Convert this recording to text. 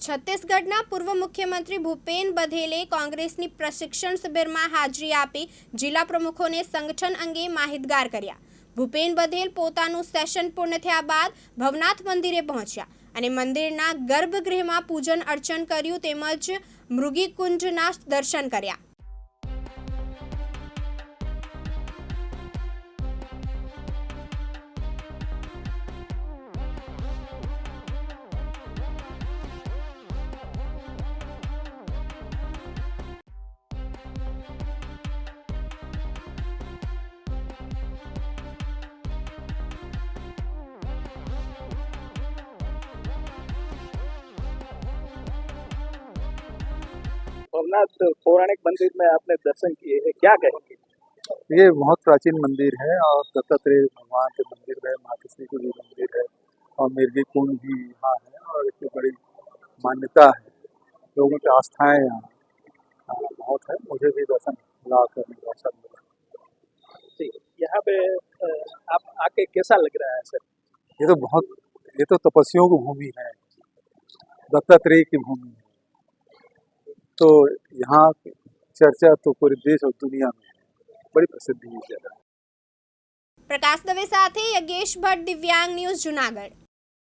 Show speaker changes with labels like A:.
A: છત્તીસગઢના પૂર્વ મુખ્યમંત્રી ભૂપેન બધેલે કોંગ્રેસની પ્રશિક્ષણ શિબિરમાં હાજરી આપી જિલ્લા પ્રમુખોને સંગઠન અંગે માહિતગાર કર્યા. ભૂપેન બધેલ પોતાનું સેશન પૂર્ણ થયા બાદ ભવનાથ મંદિરે પહોંચ્યા અને મંદિરના ગર્ભગૃહમાં પૂજન અર્ચન કર્યું તેમજ મૃગીકુંજના દર્શન કર્યા.
B: भवनाथ पौराणिक मंदिर में आपने दर्शन किए हैं क्या कहेंगे?
C: ये बहुत प्राचीन मंदिर है और दत्तात्रेय भगवान के मंदिर है माँ कृष्ण की भी मंदिर है और मिर्गी कुंड भी यहाँ है और इसकी बड़ी मान्यता है। लोगों की आस्थाएँ यहाँ बहुत है। मुझे भी दर्शन ला करने का अवसर मिला।
B: यहाँ पे आप आके कैसा लग रहा है सर?
C: ये तो बहुत ये तो तपस्वियों की भूमि है दत्तात्रेय की भूमि है। तो यहाँ की चर्चा तो पूरे देश और दुनिया में है बड़ी प्रसिद्धि है इस जगह
A: પ્રકાશ દવે સાથે યજ્ઞેશ ભટ્ટ દિવ્યાંગ ન્યૂઝ જુનાગઢ